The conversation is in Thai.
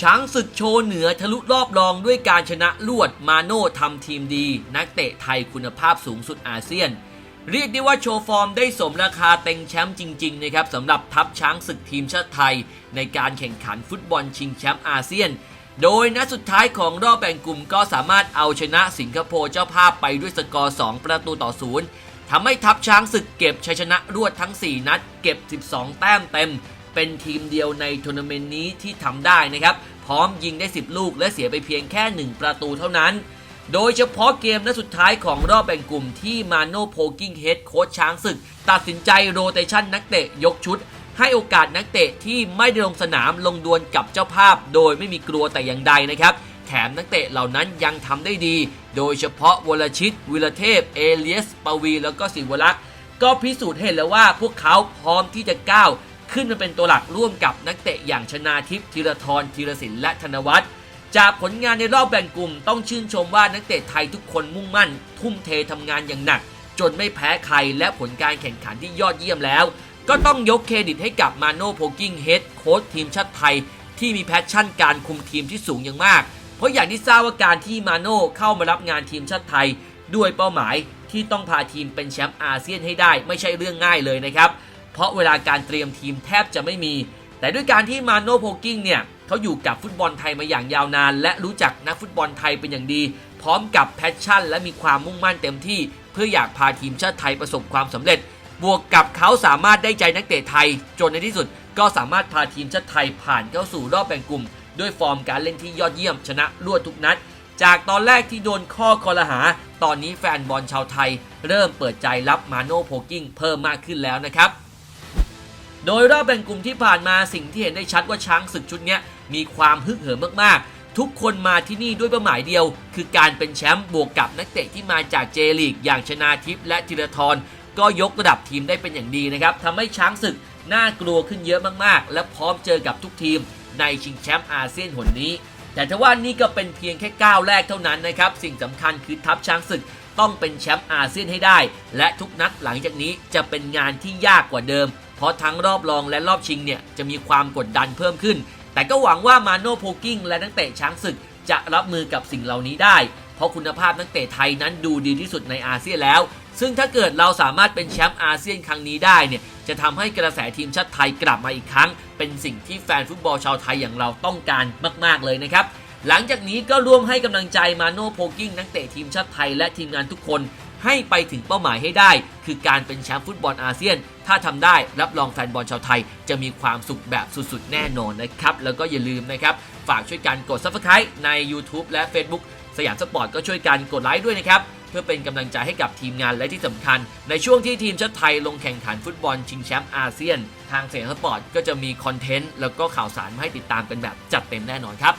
ช้างศึกโชว์เหนือทะลุรอบรองด้วยการชนะลวดมาโน่ทำทีมดี นักเตะไทยคุณภาพสูงสุดอาเซียน เรียกได้ว่าโชว์ฟอร์มได้สมราคาเต็งแชมป์จริงๆนะครับสำหรับทัพช้างศึกทีมชาติไทย ในการแข่งขันฟุตบอลชิงแชมป์อาเซียน โดยนัดสุดท้ายของรอบแบ่งกลุ่มก็สามารถเอาชนะสิงคโปร์เจ้าภาพไปด้วยสกอร์ 2 ประตูต่อศูนย์ทำให้ทัพช้างศึกเก็บชัยชนะรวดทั้ง 4 นัด เก็บ 12 แต้มเต็ม เป็นทีมเดียวในทัวร์นาเมนต์นี้ที่ทำได้นะครับ พร้อมยิงได้ 10 ลูกและเสียไปเพียงแค่ 1 ประตูเท่านั้น โดยเฉพาะเกมนัดสุดท้ายของรอบแบ่งกลุ่มที่มาโนโพกิ้งเฮดโค้ชช้างศึก ตัดสินใจโรเตชันนักเตะยกชุด ให้โอกาสนักเตะที่ไม่ได้ลงสนามลงดวลกับเจ้าภาพ โดยไม่มีกลัวแต่อย่างใดนะครับแถมนักเตะเหล่านั้นยังทำได้ดี โดยเฉพาะวรชิต วิรเทพ เอเลียส ปวี แล้วก็ศิวรักษ์ ก็พิสูจน์เห็นแล้วว่าพวกเขาพร้อมที่จะก้าว ขึ้นมาเป็นตัวหลักร่วมกับนักเตะอย่างชนาทิพย์ธีรทรธีรศิลป์และธนวัฒน์จากผลงานในรอบแบ่งกลุ่มต้องชื่นชมว่านักเตะไทยทุกคนมุ่งมั่น ทุ่มเททำงานอย่างหนัก จนไม่แพ้ใครและผลการแข่งขันที่ยอดเยี่ยมแล้ว ก็ต้องยกเครดิตให้กับมาโน่โพกิ้งเฮดโค้ชทีมชาติไทย ที่มีแพชชั่นการคุมทีมที่สูงอย่างมาก เพราะอย่างที่ทราบว่าการที่มาโน่เข้ามารับงานทีมชาติไทย ด้วยเป้าหมายที่ต้องพาทีมเป็นแชมป์อาเซียนให้ได้ ไม่ใช่เรื่องง่ายเลยนะครับ เพราะเวลาการเตรียมทีมแทบจะไม่มี แต่ด้วยการที่มาโนโพกิ้งเนี่ยเขาอยู่กับฟุตบอลไทยมาอย่างยาวนาน และรู้จักนักฟุตบอลไทยเป็นอย่างดี พร้อมกับแพชชั่น และมีความมุ่งมั่นเต็มที่ เพื่ออยากพาทีมชาติไทยประสบความสำเร็จ บวกกับเขาสามารถได้ใจนักเตะไทย จนในที่สุดก็สามารถพาทีมชาติไทยผ่านเข้าสู่รอบแบ่งกลุ่ม ด้วยฟอร์มการเล่นที่ยอดเยี่ยมชนะรวดทุกนัด จากตอนแรกที่โดนข้อคอรหา ตอนนี้แฟนบอลชาวไทย เริ่มเปิดใจรับมาโน่โพกิ้งเพิ่มมากขึ้นแล้วนะครับ โดยรอบแบ่งกลุ่มที่ผ่านมาสิ่งที่เห็นได้ชัดว่าช้างศึกชุดนี้มีความฮึกเหิมมากๆ ทุกคนมาที่นี่ด้วยเป้าหมายเดียว คือการเป็นแชมป์บวกกับนักเตะที่มาจากเจลีก อย่างชนาทิพย์และธีรทรก็ยกระดับทีมได้เป็นอย่างดีนะครับทำให้ช้างศึกน่ากลัวขึ้นเยอะมากๆ และพร้อมเจอกับทุกทีม ในชิงแชมป์อาเซียนหนนี้ แต่ถ้าว่านี่ก็เป็นเพียงแค่ก้าวแรกเท่านั้นนะครับ สิ่งสำคัญคือทัพช้างศึกต้องเป็นแชมป์อาเซียนให้ได้ และทุกนัดหลังจากนี้จะเป็นงานที่ยากกว่าเดิม เพราะทั้งรอบรองและรอบชิงเนี่ยจะมีความกดดันเพิ่มขึ้น แต่ก็หวังว่ามาโนโพกิ้งและนักเตะช้างศึกจะรับมือกับสิ่งเหล่านี้ได้ เพราะคุณภาพนักเตะไทยนั้นดูดีที่สุดในอาเซียนแล้ว ซึ่งถ้าเกิดเราสามารถเป็นแชมป์อาเซียนครั้งนี้ได้เนี่ยจะทำให้กระแสทีมชาติไทยกลับมาอีกครั้ง เป็นสิ่งที่แฟนฟุตบอลชาวไทยอย่างเราต้องการมาก ๆ เลยนะครับหลังจากนี้ก็ร่วมให้กำลังใจมาโน่โพกิ้งนักเตะทีมชาติไทยและทีมงานทุกคน ให้ไปถึงเป้าหมายให้ได้ คือการเป็นแชมป์ฟุตบอลอาเซียน ถ้าทำได้รับรองแฟนบอลชาวไทย จะมีความสุขแบบสุดๆ แน่นอนนะครับ แล้วก็อย่าลืมนะครับ ฝากช่วยกันกด Subscribe ใน YouTube และ Facebook สยามสปอร์ตก็ช่วยกันกดไลค์ด้วยนะครับเพื่อเป็นกำลังใจให้กับทีมงานและที่สำคัญ ในช่วงที่ทีมชาติไทยลงแข่งขันฟุตบอลชิงแชมป์อาเซียน ทางเสียงสปอร์ตก็จะมีคอนเทนต์แล้วก็ข่าวสารมาให้ติดตามกันแบบจัดเต็มแน่นอนครับ